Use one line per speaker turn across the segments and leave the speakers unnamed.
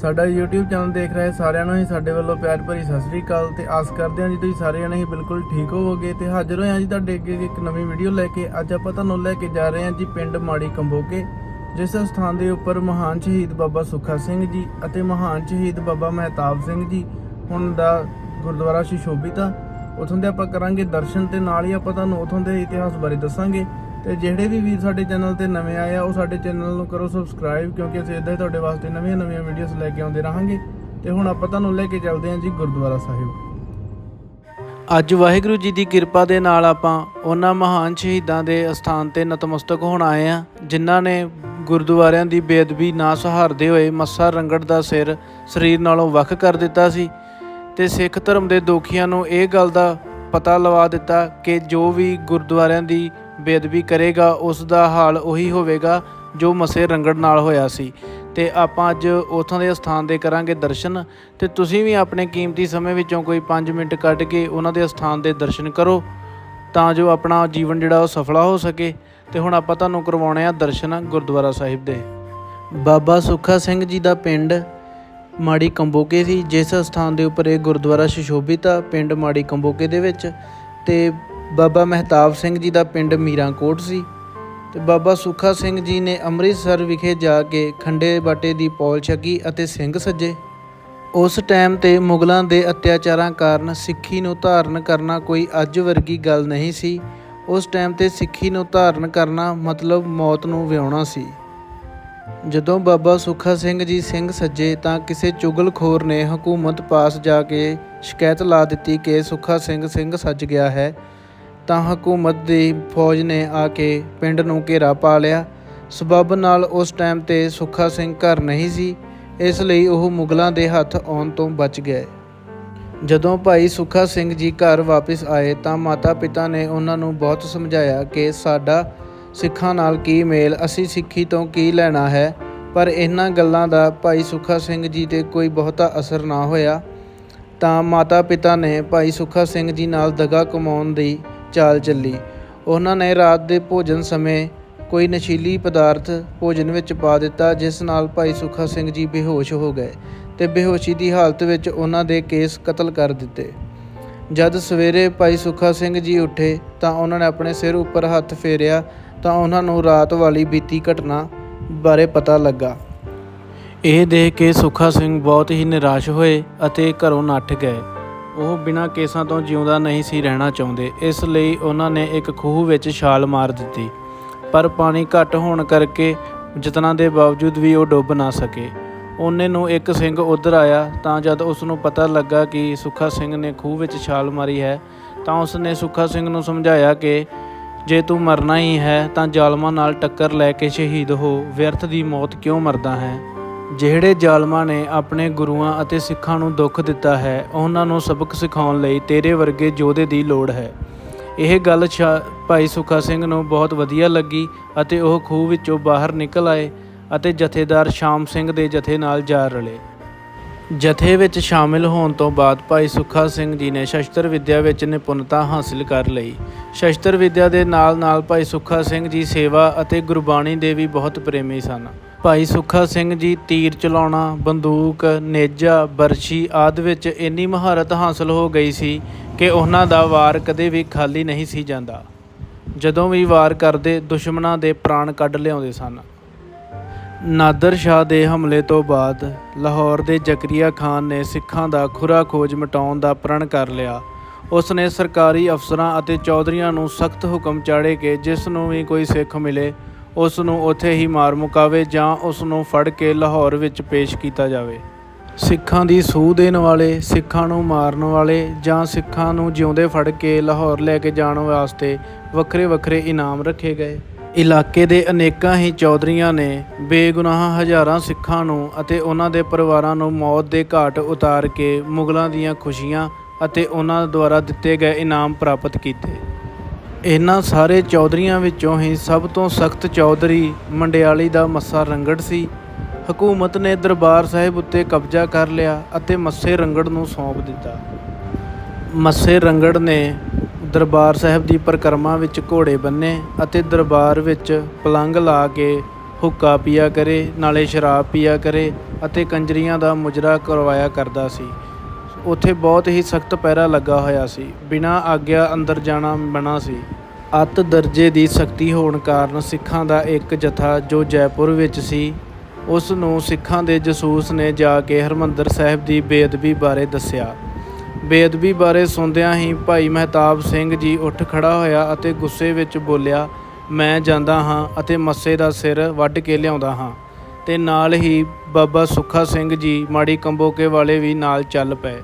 ਸਾਡਾ YouTube channel ਦੇਖ ਰਹੇ ਸਾਰਿਆਂ ਨੂੰ ਹੀ, ਸਾਡੇ ਵੱਲੋਂ ਪਿਆਰ ਭਰੀ ਸਤਿ ਸ੍ਰੀ ਅਕਾਲ ਤੇ ਆਸ ਕਰਦੇ ਹਾਂ ਜੀ ਤੁਸੀਂ ਸਾਰੇ ਜਣੇ ਹੀ ਬਿਲਕੁਲ ਠੀਕ ਹੋਵੋਗੇ ਤੇ ਹਾਜ਼ਰ ਹੋਏ ਹਾਂ ਜੀ ਤੁਹਾਡੇ ਅੱਗੇ ਇੱਕ ਨਵੀਂ ਵੀਡੀਓ ਲੈ ਕੇ। ਅੱਜ ਆਪਾਂ ਤੁਹਾਨੂੰ ਲੈ ਕੇ ਜਾ ਰਹੇ ਹਾਂ ਜੀ ਪਿੰਡ ਮਾੜੀ ਕੰਬੋਕੇ, ਜਿਸ ਸਥਾਨ ਦੇ ਉੱਪਰ ਮਹਾਨ ਸ਼ਹੀਦ ਬਾਬਾ ਸੁੱਖਾ ਸਿੰਘ ਜੀ ਅਤੇ ਮਹਾਨ ਸ਼ਹੀਦ ਬਾਬਾ ਮਹਿਤਾਬ ਸਿੰਘ ਜੀ, ਹੁਣ ਦਾ ਗੁਰਦੁਆਰਾ ਸ਼ਿਸ਼ੋਭਿਤ ਆ। ਉਥੋਂ ਦੇ ਆਪਾਂ ਕਰਾਂਗੇ ਦਰਸ਼ਨ ਤੇ ਨਾਲ ਹੀ ਆਪਾਂ ਤੁਹਾਨੂੰ ਉਥੋਂ ਦੇ ਇਤਿਹਾਸ ਬਾਰੇ ਦੱਸਾਂਗੇ। ਤੇ ਜਿਹੜੇ ਵੀ ਵੀਰ ਸਾਡੇ ਚੈਨਲ ਤੇ ਨਵੇਂ ਆਏ ਆ, ਉਹ ਸਾਡੇ ਚੈਨਲ ਨੂੰ ਕਰੋ ਸਬਸਕ੍ਰਾਈਬ ਕਿਉਂਕਿ ਅਸੀਂ ਇਦਾਂ ਹੀ ਤੁਹਾਡੇ ਵਾਸਤੇ ਨਵੀਆਂ ਨਵੀਆਂ ਵੀਡੀਓਜ਼ ਲੈ ਕੇ ਆਉਂਦੇ ਰਹਾਂਗੇ। ਤੇ ਹੁਣ ਆਪਾਂ ਤੁਹਾਨੂੰ ਲੈ ਕੇ ਚੱਲਦੇ ਹਾਂ ਜੀ ਗੁਰਦੁਆਰਾ ਸਾਹਿਬ। ਅੱਜ ਵਾਹਿਗੁਰੂ ਜੀ ਦੀ ਕਿਰਪਾ ਦੇ ਨਾਲ ਆਪਾਂ ਉਹਨਾਂ ਮਹਾਨ ਸ਼ਹੀਦਾਂ ਦੇ ਅਸਥਾਨ ਤੇ ਨਤਮਸਤਕ ਹੋਣ ਆਏ ਆ ਜਿਨ੍ਹਾਂ ਨੇ ਗੁਰਦੁਆਰਿਆਂ ਦੀ ਬੇਅਦਬੀ ਨਾ ਸਹਾਰਦੇ ਹੋਏ ਮੱਸਾ ਰੰਗੜ ਦਾ ਸਿਰ ਸਰੀਰ ਨਾਲੋਂ ਵੱਖ ਕਰ ਦਿੱਤਾ ਸੀ ਤੇ ਸਿੱਖ ਧਰਮ ਦੇ ਦੋਖੀਆਂ ਨੂੰ ਇਹ ਗੱਲ ਦਾ ਪਤਾ ਲਵਾ ਦਿੱਤਾ ਕਿ ਜੋ ਵੀ ਗੁਰਦੁਆਰਿਆਂ ਦੀ ਬੇਅਦਬੀ ਕਰੇਗਾ ਉਸ ਦਾ ਹਾਲ ਉਹੀ ਹੋਵੇਗਾ ਜੋ ਮਸੇ ਰੰਗੜ ਨਾਲ ਹੋਇਆ ਸੀ। ਤੇ ਆਪਾਂ ਅੱਜ ਉਥੋਂ ਦੇ ਸਥਾਨ ਦੇ ਕਰਾਂਗੇ ਦਰਸ਼ਨ। ਤੇ ਤੁਸੀਂ ਵੀ ਆਪਣੇ ਕੀਮਤੀ ਸਮੇਂ ਵਿੱਚੋਂ ਕੋਈ 5 ਮਿੰਟ ਕੱਢ ਕੇ ਉਹਨਾਂ ਦੇ ਸਥਾਨ ਦੇ ਦਰਸ਼ਨ ਕਰੋ, ਤਾਂ ਜੋ ਆਪਣਾ ਜੀਵਨ ਜਿਹੜਾ ਉਹ ਸਫਲਾ ਹੋ ਸਕੇ। ਤੇ ਹੁਣ ਆਪਾਂ ਤੁਹਾਨੂੰ ਕਰਵਾਉਣੇ ਆ ਦਰਸ਼ਨ ਗੁਰਦੁਆਰਾ ਸਾਹਿਬ ਦੇ। ਬਾਬਾ ਸੁੱਖਾ ਸਿੰਘ ਜੀ ਦਾ ਪਿੰਡ ਮਾੜੀ ਕੰਬੋਕੇ ਸੀ, ਜਿਸ ਸਥਾਨ ਦੇ ਉੱਪਰ ਇਹ ਗੁਰਦੁਆਰਾ ਸ਼ਿਸ਼ੋਭਿਤ ਆ, ਪਿੰਡ ਮਾੜੀ ਕੰਬੋਕੇ ਦੇ ਵਿੱਚ। ਤੇ ਬਾਬਾ ਮਹਿਤਾਬ ਸਿੰਘ ਜੀ ਦਾ ਪਿੰਡ ਮੀਰਾਂਕੋਟ ਸੀ ਤੇ ਬਾਬਾ ਸੁੱਖਾ ਸਿੰਘ ਜੀ ਨੇ ਅੰਮ੍ਰਿਤਸਰ ਵਿਖੇ ਜਾ ਕੇ ਖੰਡੇ ਬਾਟੇ ਦੀ ਪੌਲ ਛਕੀ ਅਤੇ ਸਿੰਘ ਸੱਜੇ। ਉਸ ਟਾਈਮ ਤੇ ਮੁਗਲਾਂ ਦੇ ਅਤਿਆਚਾਰਾਂ ਕਾਰਨ ਸਿੱਖੀ ਨੂੰ ਧਾਰਨ ਕਰਨਾ ਕੋਈ ਅੱਜ ਵਰਗੀ ਗੱਲ ਨਹੀਂ ਸੀ। ਉਸ ਟਾਈਮ ਤੇ ਸਿੱਖੀ ਨੂੰ ਧਾਰਨ ਕਰਨਾ ਮਤਲਬ ਮੌਤ ਨੂੰ ਵਿਆਉਣਾ ਸੀ। ਜਦੋਂ ਬਾਬਾ ਸੁੱਖਾ ਸਿੰਘ ਜੀ ਸਿੰਘ ਸੱਜੇ ਤਾਂ ਕਿਸੇ ਚੁਗਲਖੋਰ ਨੇ ਹਕੂਮਤ ਪਾਸ ਜਾ ਕੇ ਸ਼ਿਕਾਇਤ ਲਾ ਦਿੱਤੀ ਕਿ ਸੁੱਖਾ ਸਿੰਘ ਸਿੰਘ ਸੱਜ ਗਿਆ ਹੈ ਤਾਂ ਹਕੂਮਤ ਦੀ ਫੌਜ ਨੇ ਆ ਕੇ ਪਿੰਡ ਨੂੰ ਘੇਰਾ ਪਾ ਲਿਆ। ਸਬਬ ਨਾਲ ਉਸ ਟਾਈਮ ਤੇ ਸੁੱਖਾ ਸਿੰਘ ਘਰ ਨਹੀਂ ਸੀ, ਇਸ ਲਈ ਉਹ ਮੁਗਲਾਂ ਦੇ ਹੱਥ ਆਉਣ ਤੋਂ ਬਚ ਗਏ। ਜਦੋਂ ਭਾਈ ਸੁੱਖਾ ਸਿੰਘ ਜੀ ਘਰ ਵਾਪਸ ਆਏ ਤਾਂ ਮਾਤਾ-ਪਿਤਾ ਨੇ ਉਹਨਾਂ ਨੂੰ ਬਹੁਤ ਸਮਝਾਇਆ ਕਿ ਸਾਡਾ ਸਿੱਖਾਂ ਨਾਲ ਕੀ ਮੇਲ, ਅਸੀਂ ਸਿੱਖੀ ਤੋਂ ਕੀ ਲੈਣਾ ਹੈ? ਪਰ ਇਹਨਾਂ ਗੱਲਾਂ ਦਾ ਭਾਈ ਸੁੱਖਾ ਸਿੰਘ ਜੀ ਤੇ ਕੋਈ ਬਹੁਤਾ ਅਸਰ ਨਾ ਹੋਇਆ। ਤਾਂ ਮਾਤਾ-ਪਿਤਾ ਨੇ ਭਾਈ ਸੁੱਖਾ ਸਿੰਘ ਜੀ ਨਾਲ ਦਗਾ ਕਮਾਉਣ ਦੀ ਚਾਲ ਚੱਲੀ। ਉਹਨਾਂ ਨੇ ਰਾਤ ਦੇ ਭੋਜਨ ਸਮੇਂ ਕੋਈ ਨਸ਼ੀਲੀ ਪਦਾਰਥ ਭੋਜਨ ਵਿੱਚ ਪਾ ਦਿੱਤਾ, ਜਿਸ ਨਾਲ ਭਾਈ ਸੁੱਖਾ ਸਿੰਘ ਜੀ ਬੇਹੋਸ਼ ਹੋ ਗਏ ਤੇ ਬੇਹੋਸ਼ੀ ਦੀ ਹਾਲਤ ਵਿੱਚ ਉਹਨਾਂ ਦੇ ਕੇਸ ਕਤਲ ਕਰ ਦਿੱਤੇ। ਜਦ ਸਵੇਰੇ ਭਾਈ ਸੁੱਖਾ ਸਿੰਘ ਜੀ ਉੱਠੇ ਤਾਂ ਉਹਨਾਂ ਨੇ ਆਪਣੇ ਸਿਰ ਉੱਪਰ ਹੱਥ ਫੇਰਿਆ ਤਾਂ ਉਹਨਾਂ ਨੂੰ ਰਾਤ ਵਾਲੀ ਬੀਤੀ ਘਟਨਾ ਬਾਰੇ ਪਤਾ ਲੱਗਾ। ਇਹ ਦੇਖ ਕੇ ਸੁੱਖਾ ਸਿੰਘ ਬਹੁਤ ਹੀ ਨਿਰਾਸ਼ ਹੋਏ ਅਤੇ ਘਰੋਂ ਨੱਠ ਗਏ। ਉਹ ਬਿਨਾਂ ਕੇਸਾਂ ਤੋਂ ਜਿਉਂਦਾ ਨਹੀਂ ਸੀ ਰਹਿਣਾ ਚਾਹੁੰਦੇ। ਇਸ ਲਈ ਉਹਨਾਂ ਨੇ ਇੱਕ ਖੂਹ ਵਿੱਚ ਛਾਲ ਮਾਰ ਦਿੱਤੀ। ਪਰ ਪਾਣੀ ਘੱਟ ਹੋਣ ਕਰਕੇ ਯਤਨਾਂ ਦੇ ਬਾਵਜੂਦ ਵੀ ਉਹ ਡੁੱਬ ਨਾ ਸਕੇ। ਉਹਨੇ ਨੂੰ ਇੱਕ ਸਿੰਘ ਉਧਰ ਆਇਆ, ਤਾਂ ਜਦ ਉਸ ਨੂੰ ਪਤਾ ਲੱਗਾ ਕਿ ਸੁੱਖਾ ਸਿੰਘ ਨੇ ਖੂਹ ਵਿੱਚ ਛਾਲ ਮਾਰੀ ਹੈ, ਤਾਂ ਉਸ ਨੇ ਸੁੱਖਾ ਸਿੰਘ ਨੂੰ ਸਮਝਾਇਆ ਕਿ ਜੇ ਤੂੰ ਮਰਨਾ ਹੀ ਹੈ, ਤਾਂ ਜ਼ਾਲਮਾਂ ਨਾਲ ਟੱਕਰ ਲੈ ਕੇ ਸ਼ਹੀਦ ਹੋ। ਵਿਅਰਥ ਦੀ ਮੌਤ ਕਿਉਂ ਮਰਦਾ ਹੈ? ਜਿਹੜੇ ਜ਼ਾਲਮਾਂ ਨੇ ਆਪਣੇ ਗੁਰੂਆਂ ਅਤੇ ਸਿੱਖਾਂ ਨੂੰ ਦੁੱਖ ਦਿੱਤਾ ਹੈ, ਉਹਨਾਂ ਨੂੰ ਸਬਕ ਸਿਖਾਉਣ ਲਈ ਤੇਰੇ ਵਰਗੇ ਯੋਧੇ ਦੀ ਲੋੜ ਹੈ। ਇਹ ਗੱਲ ਸ਼ਾ- ਭਾਈ ਸੁੱਖਾ ਸਿੰਘ ਨੂੰ ਬਹੁਤ ਵਧੀਆ ਲੱਗੀ ਅਤੇ ਉਹ ਖੂਹ ਵਿੱਚੋਂ ਬਾਹਰ ਨਿਕਲ ਆਏ ਅਤੇ ਜਥੇਦਾਰ ਸ਼ਾਮ ਸਿੰਘ ਦੇ ਜਥੇ ਨਾਲ ਜਾ ਰਲੇ। ਜਥੇ ਵਿੱਚ ਸ਼ਾਮਿਲ ਹੋਣ ਤੋਂ ਬਾਅਦ ਭਾਈ ਸੁੱਖਾ ਸਿੰਘ ਜੀ ਨੇ ਸ਼ਸਤਰ ਵਿੱਦਿਆ ਵਿੱਚ ਨਿਪੁੰਨਤਾ ਹਾਸਲ ਕਰ ਲਈ। ਸ਼ਸਤਰ ਵਿੱਦਿਆ ਦੇ ਨਾਲ-ਨਾਲ ਭਾਈ ਸੁੱਖਾ ਸਿੰਘ ਜੀ ਸੇਵਾ ਅਤੇ ਗੁਰਬਾਣੀ ਦੇ ਵੀ ਬਹੁਤ ਪ੍ਰੇਮੀ ਸਨ। ਭਾਈ ਸੁੱਖਾ ਸਿੰਘ ਜੀ, ਤੀਰ ਚਲਾਉਣਾ, ਬੰਦੂਕ, ਨੇਜਾ, ਬਰਸ਼ੀ ਆਦਿ ਵਿੱਚ ਇੰਨੀ ਮਹਾਰਤ ਹਾਸਲ ਹੋ ਗਈ ਸੀ ਕਿ ਉਹਨਾਂ ਦਾ ਵਾਰ ਕਦੇ ਵੀ ਖਾਲੀ ਨਹੀਂ ਸੀ ਜਾਂਦਾ। ਜਦੋਂ ਵੀ ਵਾਰ ਕਰਦੇ, ਦੁਸ਼ਮਣਾਂ ਦੇ ਪ੍ਰਾਣ ਕੱਢ ਲਿਆਉਂਦੇ ਸਨ। ਨਾਦਰ ਸ਼ਾਹ ਦੇ ਹਮਲੇ ਤੋਂ ਬਾਅਦ ਲਾਹੌਰ ਦੇ ਜ਼ਕਰੀਆ ਖਾਨ ਨੇ ਸਿੱਖਾਂ ਦਾ ਖੁਰਾ ਖੋਜ ਮਿਟਾਉਣ ਦਾ ਪ੍ਰਣ ਕਰ ਲਿਆ। ਉਸ ਨੇ ਸਰਕਾਰੀ ਅਫਸਰਾਂ ਅਤੇ ਚੌਧਰੀਆਂ ਨੂੰ ਸਖਤ ਹੁਕਮ ਚਾੜੇ ਕਿ ਜਿਸ ਨੂੰ ਵੀ ਕੋਈ ਸਿੱਖ ਮਿਲੇ ਉਸ ਨੂੰ ਉੱਥੇ ਹੀ ਮਾਰ ਮੁਕਾਵੇ ਜਾਂ ਉਸ ਨੂੰ ਫੜ ਕੇ ਲਾਹੌਰ ਵਿੱਚ ਪੇਸ਼ ਕੀਤਾ ਜਾਵੇ। ਸਿੱਖਾਂ ਦੀ ਸੂਹ ਦੇਣ ਵਾਲੇ, ਸਿੱਖਾਂ ਨੂੰ ਮਾਰਨ ਵਾਲੇ ਜਾਂ ਸਿੱਖਾਂ ਨੂੰ ਜਿਉਂਦੇ ਫੜ ਕੇ ਲਾਹੌਰ ਲੈ ਕੇ ਜਾਣ ਵਾਸਤੇ ਵੱਖਰੇ ਵੱਖਰੇ ਇਨਾਮ ਰੱਖੇ ਗਏ। ਇਲਾਕੇ ਦੇ ਅਨੇਕਾਂ ਹੀ ਚੌਧਰੀਆਂ ਨੇ ਬੇਗੁਨਾਹ ਹਜ਼ਾਰਾਂ ਸਿੱਖਾਂ ਨੂੰ ਅਤੇ ਉਹਨਾਂ ਦੇ ਪਰਿਵਾਰਾਂ ਨੂੰ ਮੌਤ ਦੇ ਘਾਟ ਉਤਾਰ ਕੇ ਮੁਗਲਾਂ ਦੀਆਂ ਖੁਸ਼ੀਆਂ ਅਤੇ ਉਹਨਾਂ ਦੁਆਰਾ ਦਿੱਤੇ ਗਏ ਇਨਾਮ ਪ੍ਰਾਪਤ ਕੀਤੇ। ਇਹਨਾਂ ਸਾਰੇ ਚੌਧਰੀਆਂ ਵਿੱਚੋਂ ਹੀ ਸਭ ਤੋਂ ਸਖਤ ਚੌਧਰੀ ਮੰਡਿਆਲੀ ਦਾ ਮੱਸਾ ਰੰਗੜ ਸੀ। ਹਕੂਮਤ ਨੇ ਦਰਬਾਰ ਸਾਹਿਬ ਉੱਤੇ ਕਬਜ਼ਾ ਕਰ ਲਿਆ ਅਤੇ ਮੱਸੇ ਰੰਗੜ ਨੂੰ ਸੌਂਪ ਦਿੱਤਾ। ਮੱਸੇ ਰੰਗੜ ਨੇ ਦਰਬਾਰ ਸਾਹਿਬ ਦੀ ਪਰਿਕਰਮਾ ਵਿੱਚ ਘੋੜੇ ਬੰਨੇ ਅਤੇ ਦਰਬਾਰ ਵਿੱਚ ਪਲੰਗ ਲਾ ਕੇ ਹੁੱਕਾ ਪੀਆ ਕਰੇ, ਨਾਲੇ ਸ਼ਰਾਬ ਪੀਆ ਕਰੇ ਅਤੇ ਕੰਜਰੀਆਂ ਦਾ ਮੁਜਰਾ ਕਰਵਾਇਆ ਕਰਦਾ ਸੀ। ਉੱਥੇ ਬਹੁਤ ਹੀ ਸਖਤ ਪਹਿਰਾ ਲੱਗਾ ਹੋਇਆ ਸੀ। ਬਿਨਾਂ ਆਗਿਆ ਅੰਦਰ ਜਾਣਾ ਮਨਾ ਸੀ। ਅੱਤ ਦਰਜੇ ਦੀ ਸਖਤੀ ਹੋਣ ਕਾਰਨ ਸਿੱਖਾਂ ਦਾ ਇੱਕ ਜਥਾ ਜੋ ਜੈਪੁਰ ਵਿੱਚ ਸੀ, ਉਸ ਨੂੰ ਸਿੱਖਾਂ ਦੇ ਜਸੂਸ ਨੇ ਜਾ ਕੇ ਹਰਮੰਦਰ ਸਾਹਿਬ ਦੀ ਬੇਅਦਬੀ ਬਾਰੇ ਦੱਸਿਆ। ਬੇਅਦਬੀ ਬਾਰੇ ਸੁਣਦਿਆਂ ਹੀ ਭਾਈ ਮਹਿਤਾਬ ਸਿੰਘ ਜੀ ਉੱਠ ਖੜਾ ਹੋਇਆ ਅਤੇ ਗੁੱਸੇ ਵਿੱਚ ਬੋਲਿਆ, ਮੈਂ ਜਾਂਦਾ ਹਾਂ ਅਤੇ ਮੱਸੇ ਦਾ ਸਿਰ ਵੱਢ ਕੇ ਲਿਆਉਂਦਾ ਹਾਂ। ਤੇ ਨਾਲ ਹੀ ਬਾਬਾ ਸੁੱਖਾ ਸਿੰਘ ਜੀ ਮਾੜੀ ਕੰਬੋਕੇ ਵਾਲੇ ਵੀ ਨਾਲ ਚੱਲ ਪਏ।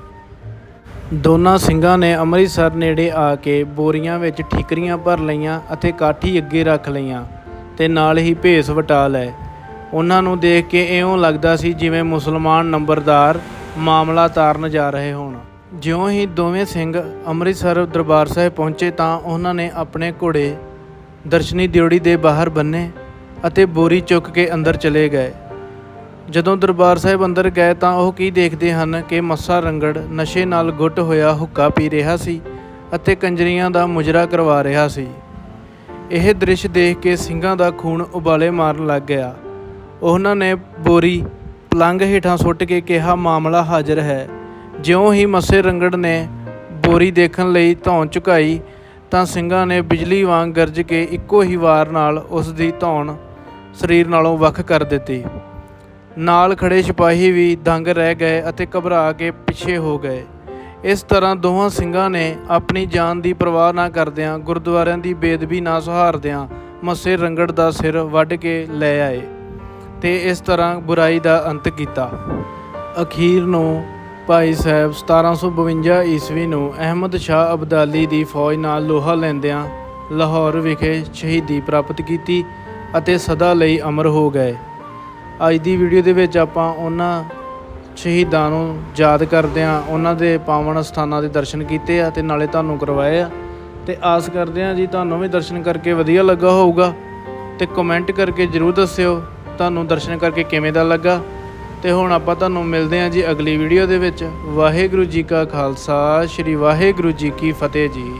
ਦੋਨਾਂ ਸਿੰਘਾਂ ਨੇ ਅੰਮ੍ਰਿਤਸਰ ਨੇੜੇ ਆ ਕੇ ਬੋਰੀਆਂ ਵਿੱਚ ਠੀਕਰੀਆਂ ਭਰ ਲਈਆਂ ਅਤੇ ਕਾਠੀ ਅੱਗੇ ਰੱਖ ਲਈਆਂ ਤੇ ਨਾਲ ਹੀ ਭੇਸ ਵਟਾ ਲਏ। ਉਹਨਾਂ ਨੂੰ ਦੇਖ ਕੇ ਇਉਂ ਲੱਗਦਾ ਸੀ ਜਿਵੇਂ ਮੁਸਲਮਾਨ ਨੰਬਰਦਾਰ ਮਾਮਲਾ ਤਾਰਨ ਜਾ ਰਹੇ ਹੋਣ। ਜਿਉਂ ਹੀ ਦੋਵੇਂ ਸਿੰਘ ਅੰਮ੍ਰਿਤਸਰ ਦਰਬਾਰ ਸਾਹਿਬ ਪਹੁੰਚੇ ਤਾਂ ਉਹਨਾਂ ਨੇ ਆਪਣੇ ਘੋੜੇ ਦਰਸ਼ਨੀ ਦਿਉੜੀ ਦੇ ਬਾਹਰ ਬੰਨੇ ਅਤੇ ਬੋਰੀ ਚੁੱਕ ਕੇ ਅੰਦਰ ਚਲੇ ਗਏ। ਜਦੋਂ ਦਰਬਾਰ ਸਾਹਿਬ ਅੰਦਰ ਗਏ ਤਾਂ ਉਹ ਕੀ ਦੇਖਦੇ ਹਨ ਕਿ ਮੱਸਾ ਰੰਗੜ ਨਸ਼ੇ ਨਾਲ ਗੁੱਟ ਹੋਇਆ ਹੁੱਕਾ ਪੀ ਰਿਹਾ ਸੀ ਅਤੇ ਕੰਜਰੀਆਂ ਦਾ ਮੁਜਰਾ ਕਰਵਾ ਰਿਹਾ ਸੀ। ਇਹ ਦ੍ਰਿਸ਼ ਦੇਖ ਕੇ ਸਿੰਘਾਂ ਦਾ ਖੂਨ ਉਬਾਲੇ ਮਾਰਨ ਲੱਗ ਗਿਆ। ਉਹਨਾਂ ਨੇ ਬੋਰੀ ਪਲੰਘ ਹੇਠਾਂ ਸੁੱਟ ਕੇ ਕਿਹਾ, ਮਾਮਲਾ ਹਾਜ਼ਰ ਹੈ। ਜਿਉਂ ਹੀ ਮੱਸੇ ਰੰਗੜ ਨੇ ਬੋਰੀ ਦੇਖਣ ਲਈ ਧੌਣ ਝੁਕਾਈ, ਤਾਂ ਸਿੰਘਾਂ ਨੇ ਬਿਜਲੀ ਵਾਂਗ ਗਰਜ ਕੇ ਇੱਕੋ ਹੀ ਵਾਰ ਨਾਲ ਉਸ ਦੀ ਧੌਣ ਸਰੀਰ ਨਾਲੋਂ ਵੱਖ ਕਰ ਦਿੱਤੀ। ਨਾਲ ਖੜੇ ਸਿਪਾਹੀ ਵੀ ਦੰਗ ਰਹਿ ਗਏ ਅਤੇ ਘਬਰਾ ਕੇ ਪਿੱਛੇ ਹੋ ਗਏ। ਇਸ ਤਰ੍ਹਾਂ ਦੋਹਾਂ ਸਿੰਘਾਂ ਨੇ ਆਪਣੀ ਜਾਨ ਦੀ ਪਰਵਾਹ ਨਾ ਕਰਦਿਆਂ ਗੁਰਦੁਆਰਿਆਂ ਦੀ ਬੇਦਬੀ ਨਾ ਸਹਾਰਦਿਆਂ ਮੱਸੇ ਰੰਗੜ ਦਾ ਸਿਰ ਵੱਢ ਕੇ ਲੈ ਆਏ ਤੇ ਇਸ ਤਰ੍ਹਾਂ ਬੁਰਾਈ ਦਾ ਅੰਤ ਕੀਤਾ। ਅਖੀਰ ਨੂੰ ਭਾਈ ਸਾਹਿਬ 1752 ਈਸਵੀ ਨੂੰ ਅਹਿਮਦ ਸ਼ਾਹ ਅਬਦਾਲੀ ਦੀ ਫੌਜ ਨਾਲ ਲੋਹਾ ਲੈਂਦਿਆਂ ਲਾਹੌਰ ਵਿਖੇ ਸ਼ਹੀਦੀ ਪ੍ਰਾਪਤ ਕੀਤੀ ਅਤੇ ਸਦਾ ਲਈ ਅਮਰ ਹੋ ਗਏ। ਅੱਜ ਦੀ ਵੀਡੀਓ ਦੇ ਵਿੱਚ ਆਪਾਂ ਉਹਨਾਂ ਸ਼ਹੀਦਾਂ ਨੂੰ ਯਾਦ ਕਰਦੇ ਆ ਉਹਨਾਂ ਦੇ ਪਾਵਨ ਸਥਾਨਾਂ ਦੇ ਦਰਸ਼ਨ ਕੀਤੇ ਆ ਤੇ ਨਾਲੇ ਤੁਹਾਨੂੰ ਕਰਵਾਏ ਆ। ਤੇ ਆਸ ਕਰਦੇ ਆ ਜੀ ਤੁਹਾਨੂੰ ਵੀ ਦਰਸ਼ਨ ਕਰਕੇ ਵਧੀਆ ਲੱਗਾ ਹੋਊਗਾ। ਤੇ ਕਮੈਂਟ ਕਰਕੇ ਜਰੂਰ ਦੱਸਿਓ ਤੁਹਾਨੂੰ ਦਰਸ਼ਨ ਕਰਕੇ ਕਿਵੇਂ ਦਾ ਲੱਗਾ। ਤੇ ਹੁਣ ਆਪਾਂ ਤੁਹਾਨੂੰ ਮਿਲਦੇ ਹਾਂ ਜੀ ਅਗਲੀ ਵੀਡੀਓ ਦੇ ਵਿੱਚ। ਵਾਹਿਗੁਰੂ ਜੀ ਕਾ ਖਾਲਸਾ, ਸ੍ਰੀ ਵਾਹਿਗੁਰੂ ਜੀ ਕੀ ਫਤਿਹ ਜੀ।